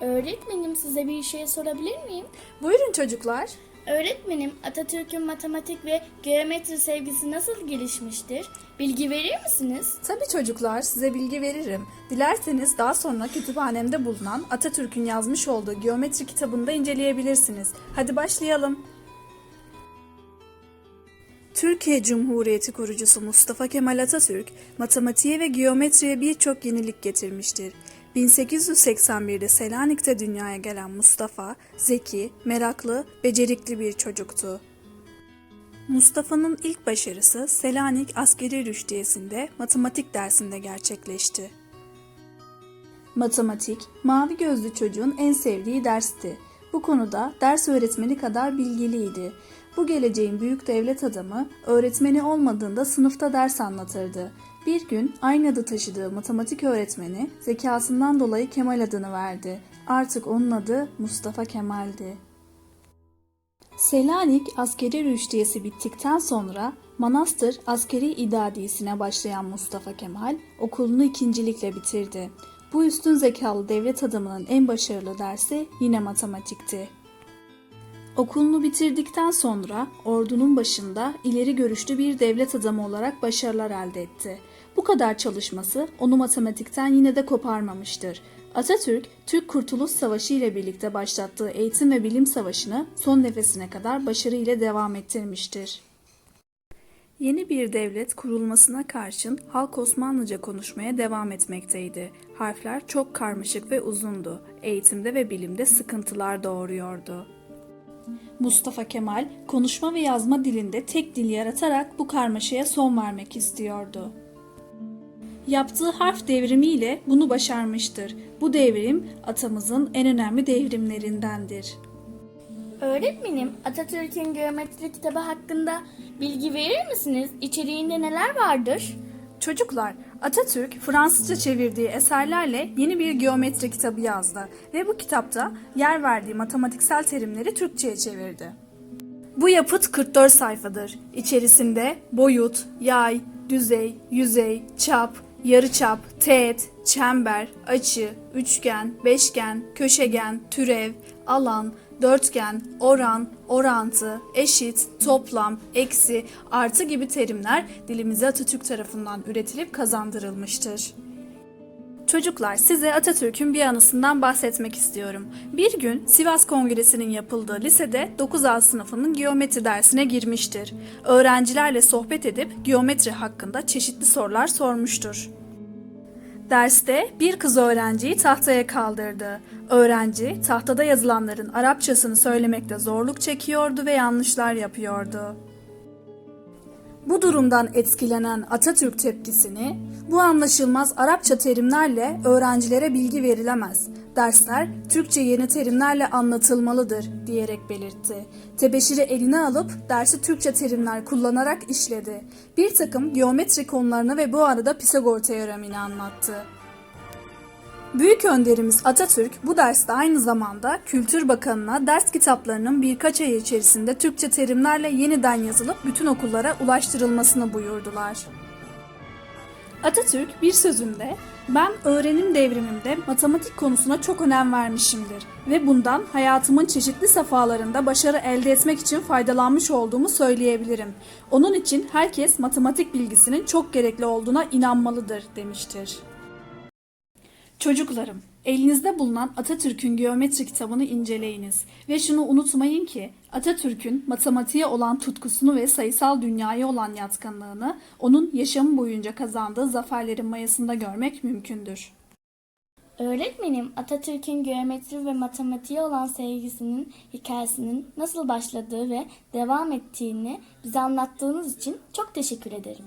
Öğretmenim size bir şey sorabilir miyim? Buyurun çocuklar. Öğretmenim Atatürk'ün matematik ve geometri sevgisi nasıl gelişmiştir? Bilgi verir misiniz? Tabii çocuklar size bilgi veririm. Dilerseniz daha sonra kütüphanemde bulunan Atatürk'ün yazmış olduğu geometri kitabını da inceleyebilirsiniz. Hadi başlayalım. Türkiye Cumhuriyeti kurucusu Mustafa Kemal Atatürk, matematiğe ve geometriye birçok yenilik getirmiştir. 1881'de Selanik'te dünyaya gelen Mustafa, zeki, meraklı, becerikli bir çocuktu. Mustafa'nın ilk başarısı Selanik Askeri Rüştiyesi'nde matematik dersinde gerçekleşti. Matematik, mavi gözlü çocuğun en sevdiği dersti. Bu konuda ders öğretmeni kadar bilgiliydi. Bu geleceğin büyük devlet adamı öğretmeni olmadığında sınıfta ders anlatırdı. Bir gün aynı adı taşıdığı matematik öğretmeni zekasından dolayı Kemal adını verdi. Artık onun adı Mustafa Kemal'di. Selanik askeri rüştiyesi bittikten sonra Manastır askeri idadisine başlayan Mustafa Kemal okulunu ikincilikle bitirdi. Bu üstün zekalı devlet adamının en başarılı dersi yine matematikti. Okulunu bitirdikten sonra ordunun başında ileri görüşlü bir devlet adamı olarak başarılar elde etti. Bu kadar çalışması onu matematikten yine de koparmamıştır. Atatürk, Türk Kurtuluş Savaşı ile birlikte başlattığı eğitim ve bilim savaşını son nefesine kadar başarıyla devam ettirmiştir. Yeni bir devlet kurulmasına karşın halk Osmanlıca konuşmaya devam etmekteydi. Harfler çok karmaşık ve uzundu. Eğitimde ve bilimde sıkıntılar doğuruyordu. Mustafa Kemal konuşma ve yazma dilinde tek dil yaratarak bu karmaşaya son vermek istiyordu. Yaptığı harf devrimiyle bunu başarmıştır. Bu devrim atamızın en önemli devrimlerindendir. Öğretmenim Atatürk'ün geometri kitabı hakkında bilgi verir misiniz? İçeriğinde neler vardır? Çocuklar, Atatürk Fransızca çevirdiği eserlerle yeni bir geometri kitabı yazdı ve bu kitapta yer verdiği matematiksel terimleri Türkçe'ye çevirdi. Bu yapıt 44 sayfadır. İçerisinde boyut, yay, düzey, yüzey, çap, yarıçap, teğet, çember, açı, üçgen, beşgen, köşegen, türev, alan, dörtgen, oran, orantı, eşit, toplam, eksi, artı gibi terimler dilimize Atatürk tarafından üretilip kazandırılmıştır. Çocuklar size Atatürk'ün bir anısından bahsetmek istiyorum. Bir gün Sivas Kongresi'nin yapıldığı lisede 9A sınıfının geometri dersine girmiştir. Öğrencilerle sohbet edip geometri hakkında çeşitli sorular sormuştur. Derste bir kız öğrenciyi tahtaya kaldırdı. Öğrenci tahtada yazılanların Arapçasını söylemekte zorluk çekiyordu ve yanlışlar yapıyordu. Bu durumdan etkilenen Atatürk tepkisini, bu anlaşılmaz Arapça terimlerle öğrencilere bilgi verilemez. Dersler Türkçe yeni terimlerle anlatılmalıdır diyerek belirtti. Tebeşiri eline alıp dersi Türkçe terimler kullanarak işledi. Bir takım geometri konularını ve bu arada Pisagor teoremini anlattı. Büyük önderimiz Atatürk bu derste aynı zamanda Kültür Bakanı'na ders kitaplarının birkaç ay içerisinde Türkçe terimlerle yeniden yazılıp bütün okullara ulaştırılmasını buyurdular. Atatürk bir sözünde ben öğrenim devrimimde matematik konusuna çok önem vermişimdir ve bundan hayatımın çeşitli safhalarında başarı elde etmek için faydalanmış olduğumu söyleyebilirim. Onun için herkes matematik bilgisinin çok gerekli olduğuna inanmalıdır demiştir. Çocuklarım, elinizde bulunan Atatürk'ün geometri kitabını inceleyiniz ve şunu unutmayın ki Atatürk'ün matematiğe olan tutkusunu ve sayısal dünyaya olan yatkınlığını onun yaşamı boyunca kazandığı zaferlerin mayasında görmek mümkündür. Öğretmenim Atatürk'ün geometri ve matematiğe olan sevgisinin hikayesinin nasıl başladığı ve devam ettiğini bize anlattığınız için çok teşekkür ederim.